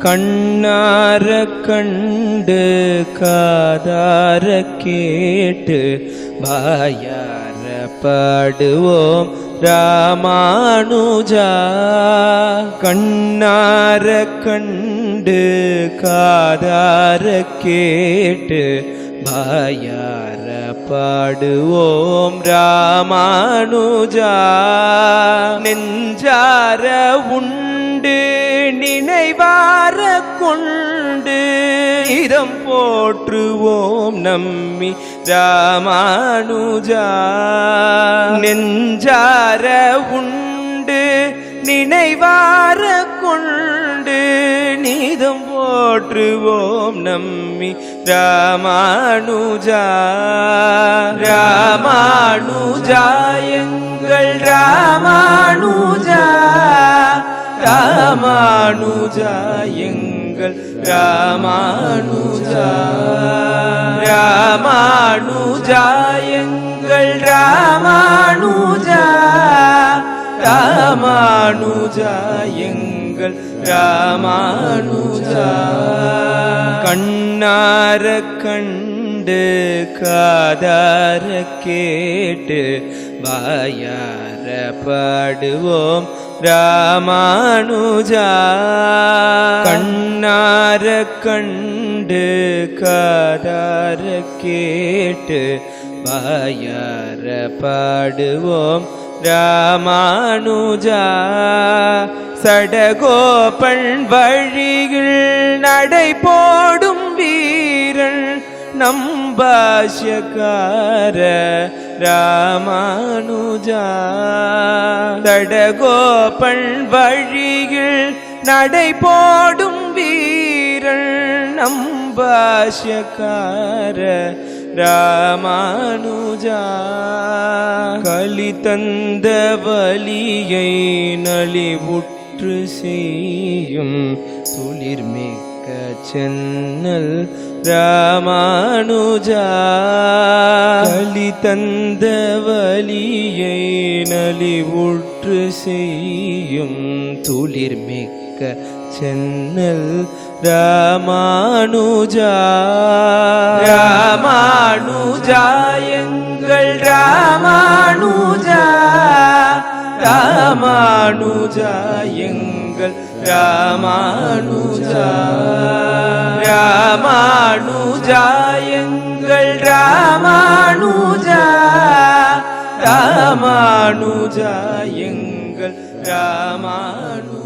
கண்ணார கண்டு காதார கேட்டு வாயார பாடுவோம் ராமானுஜா. கண்ணார கண்டு காதார கேட்டு வாயார பாடுவோம் ராமானுஜா. நெஞ்சார உண்டு நினைவார கொண்டு இதம் போற்றுவோம் நம்மி ராமானுஜா. நெஞ்சார உண்டு நினைவார கொண்டு நீதம் போற்றுவோம் நம்மி ராமானுஜா. ராமானுஜா எங்கள் ராமானு ராமானுஜா எங்கள் ராமானுஜா. ராமானுஜா எங்கள் ராமானுஜா. ராமானுஜா எங்கள் ராமானுஜா. கண்ணார கண்டு காதார கேட்டு வாயார பாடுவோம். ராமானுஜா கண்ணார கண்டு காதார கேட்டு வாயார பாடுவோம் ராமானுஜா சடகோபன் வழியில் நடை போடும் வீரன் நம்பாஷ்யக்கார ராமானுஜா தடகோபன் வழியில் நடை போடும் வீரன் நம்பாஷ்யக்கார ராமானுஜா கலி தந்த வலியை நலிவுற்று செய்யும் துளிர்மிக்க சென்னல் ராமானுஜா தந்த வலியை நலிவுற்று செய்யும் துளிர்மிக்க சென்னல் ராமானுஜா. ராமானுஜா எங்கள் ராமானுஜா. ராமானுஜா எங்கள் ராமானுஜா. ராமானுஜா எங்கள் ரா രാമാനുജയങ്ങൾ രാമാനു